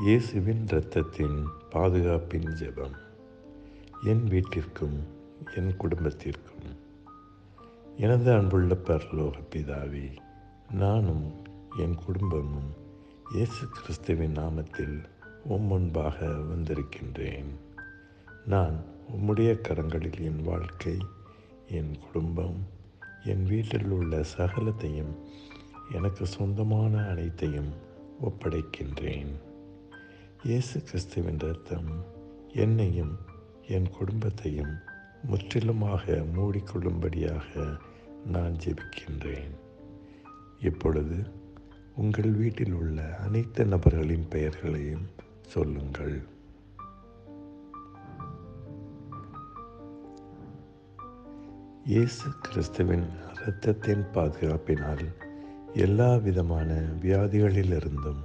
இயேசுவின் இரத்தத்தின் பாதுகாப்பின் ஜெபம். என் வீட்டிற்கும் என் குடும்பத்திற்கும். எனது அன்புள்ள பரலோக பிதாவே நானும் என் குடும்பமும் இயேசு கிறிஸ்துவின் நாமத்தில் உம் முன்பாக வந்திருக்கின்றேன். நான் உம்முடைய கரங்களில் என் வாழ்க்கை என் குடும்பம் என் வீட்டில் உள்ள சகலத்தையும் எனக்கு சொந்தமான அனைத்தையும் ஒப்படைக்கின்றேன். இயேசு கிறிஸ்துவின் ரத்தம் என்னையும் என் குடும்பத்தையும் முற்றிலுமாக மூடிக்கொள்ளும்படியாக நான் ஜெபிக்கின்றேன். இப்பொழுது உங்கள் வீட்டில் உள்ள அனைத்து நபர்களின் பெயர்களையும் சொல்லுங்கள். இயேசு கிறிஸ்துவின் இரத்தத்தின் பாதுகாப்பினால் எல்லா விதமான வியாதிகளிலிருந்தும்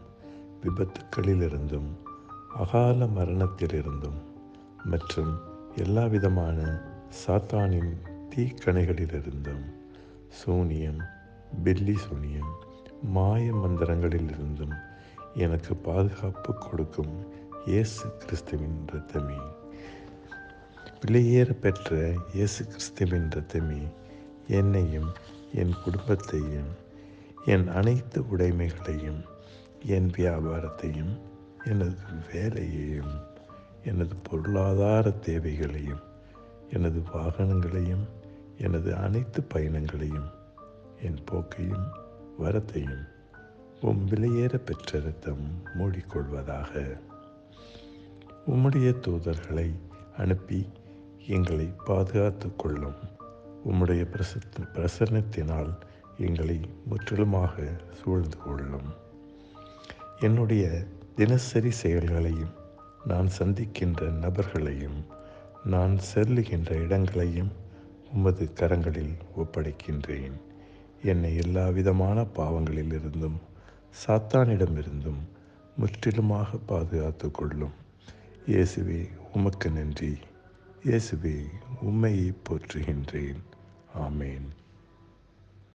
விபத்துக்களிலிருந்தும் அகால மரணத்திலிருந்தும் மற்றும் எல்லாவிதமான சாத்தானின் தீக்கணைகளிலிருந்தும் சூனியம் பில்லி சூனியம் மாய மந்திரங்களிலிருந்தும் எனக்கு பாதுகாப்பு கொடுக்கும் இயேசு கிறிஸ்துவின் இரத்தமே. விலையேற பெற்ற இயேசு கிறிஸ்துவின் இரத்தமே. என்னையும் என் குடும்பத்தையும் என் அனைத்து உடைமைகளையும் என் வியாபாரத்தையும் எனது வேலையையும் எனது பொருளாதார தேவைகளையும் எனது வாகனங்களையும் எனது அனைத்து பயணங்களையும் என் போக்கையும் வரத்தையும் உம் விலையேற பெற்ற ரத்தம் மூடிக்கொள்வதாக உம்முடைய தூதர்களை அனுப்பி எங்களை பாதுகாத்து கொள்ளும். உம்முடைய பிரச பிரசன்னத்தினால் எங்களை முற்றிலுமாக சூழ்ந்து கொள்ளும். என்னுடைய தினசரி செயல்களையும் நான் சந்திக்கின்ற நபர்களையும் நான் செல்லுகின்ற இடங்களையும் உமது கரங்களில் ஒப்படைக்கின்றேன். என்னை எல்லா விதமான பாவங்களிலிருந்தும் சாத்தானிடமிருந்தும் முற்றிலுமாக பாதுகாத்து கொள்ளும். இயேசுவே உமக்கு நன்றி. இயேசுவே உம்மையை போற்றுகின்றேன். ஆமேன்.